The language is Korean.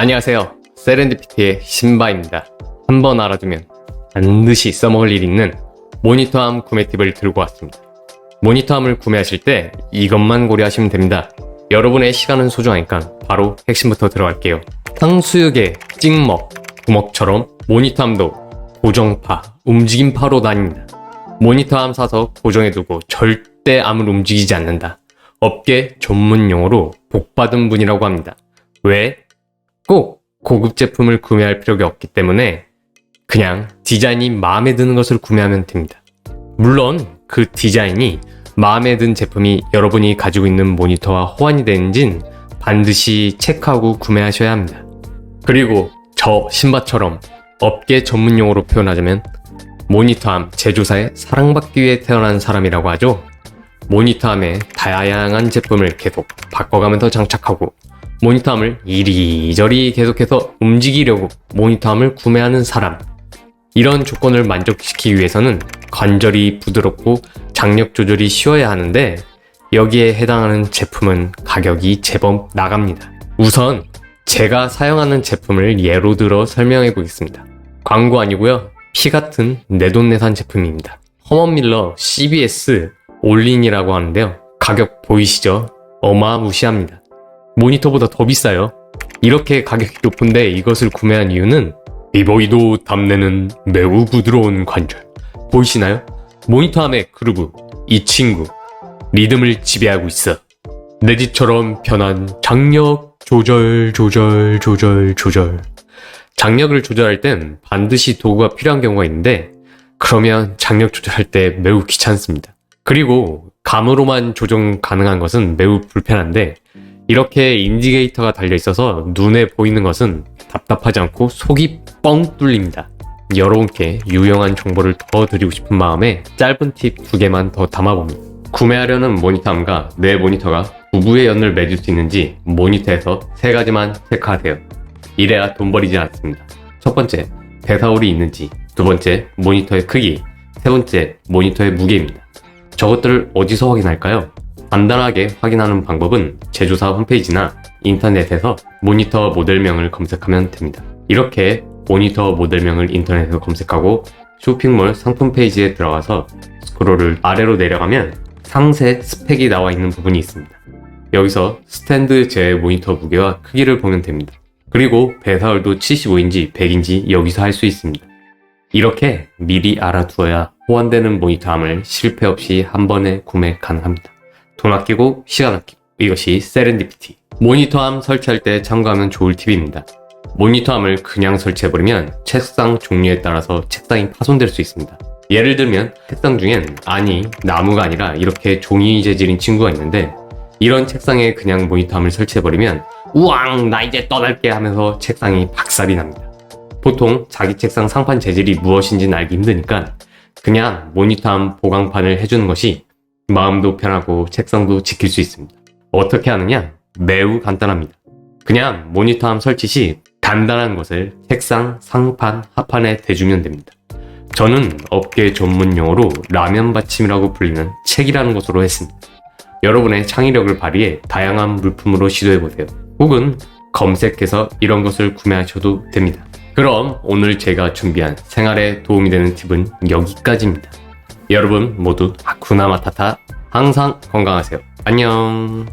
안녕하세요. 세렌디피티의 신바입니다. 한번 알아두면 반드시 써먹을 일이 있는 모니터암 구매 팁을 들고 왔습니다. 모니터암을 구매하실 때 이것만 고려하시면 됩니다. 여러분의 시간은 소중하니까 바로 핵심부터 들어갈게요. 탕수육의 찍먹, 구먹처럼 모니터암도 고정파, 움직임파로 다닙니다. 모니터암 사서 고정해두고 절대 암을 움직이지 않는다. 업계 전문 용어로 복받은 분이라고 합니다. 왜? 꼭 고급 제품을 구매할 필요가 없기 때문에 그냥 디자인이 마음에 드는 것을 구매하면 됩니다. 물론 그 디자인이 마음에 든 제품이 여러분이 가지고 있는 모니터와 호환이 되는진 반드시 체크하고 구매하셔야 합니다. 그리고 저 신바처럼 업계 전문 용어로 표현하자면 모니터암 제조사의 사랑받기 위해 태어난 사람이라고 하죠. 모니터암에 다양한 제품을 계속 바꿔가면서 장착하고 모니터암을 이리저리 계속해서 움직이려고 모니터암을 구매하는 사람. 이런 조건을 만족시키기 위해서는 관절이 부드럽고 장력 조절이 쉬워야 하는데 여기에 해당하는 제품은 가격이 제법 나갑니다. 우선 제가 사용하는 제품을 예로 들어 설명해 보겠습니다. 광고 아니고요. 피 같은 내돈내산 제품입니다. 허먼밀러 CBS 올린이라고 하는데요. 가격 보이시죠? 어마무시합니다. 모니터보다 더 비싸요. 이렇게 가격이 높은데 이것을 구매한 이유는 비보이도 답내는 매우 부드러운 관절. 보이시나요? 모니터함의 그루브, 이 친구, 리듬을 지배하고 있어. 내 집처럼 편한 장력 조절, 조절, 조절, 조절. 장력을 조절할 땐 반드시 도구가 필요한 경우가 있는데, 그러면 장력 조절할 때 매우 귀찮습니다. 그리고 감으로만 조정 가능한 것은 매우 불편한데, 이렇게 인디게이터가 달려 있어서 눈에 보이는 것은 답답하지 않고 속이 뻥 뚫립니다. 여러분께 유용한 정보를 더 드리고 싶은 마음에 짧은 팁 두 개만 더 담아봅니다. 구매하려는 모니터함과 내 모니터가 부부의 연을 맺을 수 있는지 모니터에서 세 가지만 체크하세요. 이래야 돈 버리지 않습니다. 첫 번째, 배사울이 있는지, 두 번째, 모니터의 크기, 세 번째, 모니터의 무게입니다. 저것들을 어디서 확인할까요? 간단하게 확인하는 방법은 제조사 홈페이지나 인터넷에서 모니터 모델명을 검색하면 됩니다. 이렇게 모니터 모델명을 인터넷에서 검색하고 쇼핑몰 상품 페이지에 들어가서 스크롤을 아래로 내려가면 상세 스펙이 나와 있는 부분이 있습니다. 여기서 스탠드 제 모니터 무게와 크기를 보면 됩니다. 그리고 배사율도 75인지 100인지 여기서 할 수 있습니다. 이렇게 미리 알아두어야 호환되는 모니터함을 실패 없이 한 번에 구매 가능합니다. 돈 아끼고 시간 아끼고. 이것이 세렌디피티. 모니터함 설치할 때 참고하면 좋을 팁입니다. 모니터함을 그냥 설치해버리면 책상 종류에 따라서 책상이 파손될 수 있습니다. 예를 들면 책상 중엔 아니 나무가 아니라 이렇게 종이 재질인 친구가 있는데 이런 책상에 그냥 모니터함을 설치해버리면 우왕 나 이제 떠날게 하면서 책상이 박살이 납니다. 보통 자기 책상 상판 재질이 무엇인지는 알기 힘드니까 그냥 모니터함 보강판을 해주는 것이 마음도 편하고 책상도 지킬 수 있습니다. 어떻게 하느냐? 매우 간단합니다. 그냥 모니터함 설치 시 단단한 것을 책상, 상판, 하판에 대주면 됩니다. 저는 업계 전문 용어로 라면 받침이라고 불리는 책이라는 것으로 했습니다. 여러분의 창의력을 발휘해 다양한 물품으로 시도해보세요. 혹은 검색해서 이런 것을 구매하셔도 됩니다. 그럼 오늘 제가 준비한 생활에 도움이 되는 팁은 여기까지입니다. 여러분 모두 하쿠나 마타타 항상 건강하세요. 안녕.